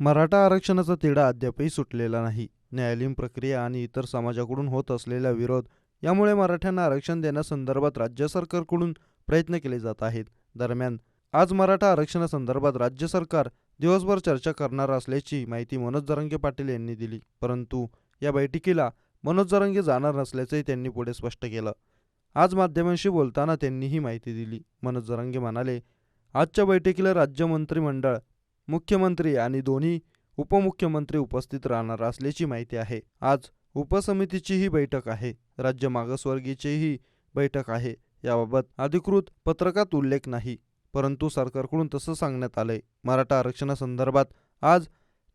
मराठा आरक्षणाचा तिढा अद्यापही सुटलेला नाही. न्यायालयीन प्रक्रिया आणि इतर समाजाकडून होत असलेला विरोध यामुळे मराठ्यांना आरक्षण देण्यासंदर्भात राज्य सरकारकडून प्रयत्न केले जात आहेत. दरम्यान आज मराठा आरक्षणासंदर्भात राज्य सरकार दिवसभर चर्चा करणार असल्याची माहिती मनोज जरांगे पाटील यांनी दिली. परंतु या बैठकीला मनोज जरांगे जाणार नसल्याचंही त्यांनी पुढे स्पष्ट केलं. आज माध्यमांशी बोलताना त्यांनी ही माहिती दिली. मनोज जरांगे म्हणाले आजच्या बैठकीला राज्य मंत्रिमंडळ मुख्यमंत्री आणि दोन्ही उपमुख्यमंत्री उपस्थित राहणार असल्याची माहिती आहे. आज उपसमितीचीही बैठक आहे. राज्य मागासवर्गीयचीही बैठक आहे. याबाबत अधिकृत पत्रकात उल्लेख नाही. परंतु सरकारकडून तसं सांगण्यात आलंय. मराठा आरक्षणासंदर्भात आज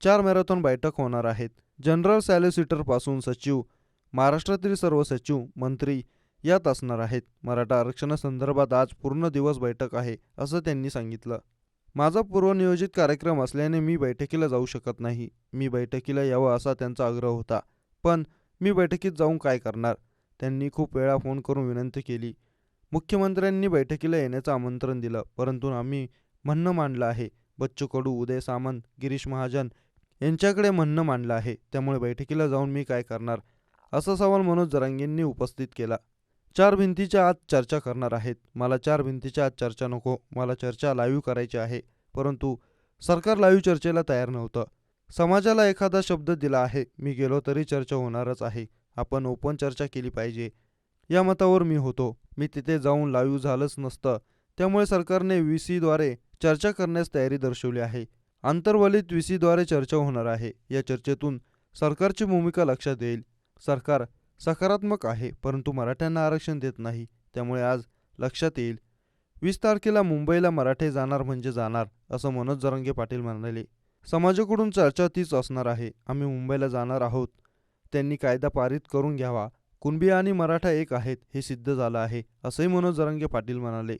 चार मॅरेथॉन बैठक होणार आहेत. जनरल सॅलिसिटरपासून सचिव महाराष्ट्रातील सर्व सचिव मंत्री यात असणार आहेत. मराठा आरक्षणासंदर्भात आज पूर्ण दिवस बैठक आहे असं त्यांनी सांगितलं. माझा पूर्वनियोजित कार्यक्रम असल्याने मी बैठकीला जाऊ शकत नाही. मी बैठकीला यावं असा त्यांचा आग्रह होता. पण मी बैठकीत जाऊन काय करणार? त्यांनी खूप वेळा फोन करून विनंती केली. मुख्यमंत्र्यांनी बैठकीला येण्याचं आमंत्रण दिलं. परंतु आम्ही म्हणणं मांडलं आहे. बच्चू कडू उदय सामंत गिरीश महाजन यांच्याकडे म्हणणं मांडलं आहे. त्यामुळे बैठकीला जाऊन मी काय करणार? असा सवाल मनोज जरांगेंनी उपस्थित केला. चार भिंतीच्या आत चर्चा करणार आहेत. मला चार भिंतीच्या आत चर्चा नको. मला चर्चा लाईव्ह करायची आहे. परंतु सरकार लाईव्ह चर्चेला तयार नव्हतं. समाजाला एखादा शब्द दिला आहे. मी गेलो तरी चर्चा होणारच आहे. आपण ओपन चर्चा केली पाहिजे. या मतावर मी होतो. मी तिथे जाऊन लाईव्ह झालंच नसतं. त्यामुळे सरकारने व्ही सीद्वारे चर्चा करण्यास तयारी दर्शवली आहे. आंतरवलीत व्ही सीद्वारे चर्चा होणार आहे. या चर्चेतून सरकारची भूमिका लक्षात येईल. सरकार सकारात्मक आहे परंतु मराठ्यांना आरक्षण देत नाही. त्यामुळे आज लक्षात येईल वीस तारखेला मुंबईला मराठे जाणार म्हणजे जाणार असं मनोज जरंगे पाटील म्हणाले. समाजाकडून चर्चा तीच असणार आहे आम्ही मुंबईला जाणार आहोत. त्यांनी कायदा पारित करून घ्यावा. कुणबी आणि मराठा एक आहेत हे सिद्ध झालं आहे असंही मनोज जरंगे पाटील म्हणाले.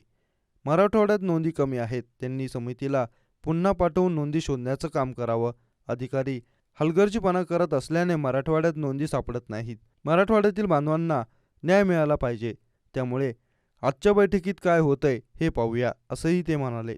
मराठवाड्यात नोंदी कमी आहेत त्यांनी समितीला पुन्हा पाठवून नोंदी शोधण्याचं काम करावं. अधिकारी हलगर्जीपणा करत असल्याने मराठवाड्यात नोंदी सापडत नाहीत. मराठवाड्यातील बांधवांना न्याय मिळाला पाहिजे. त्यामुळे आजच्या बैठकीत काय होतंय हे पाहूया असंही ते म्हणाले.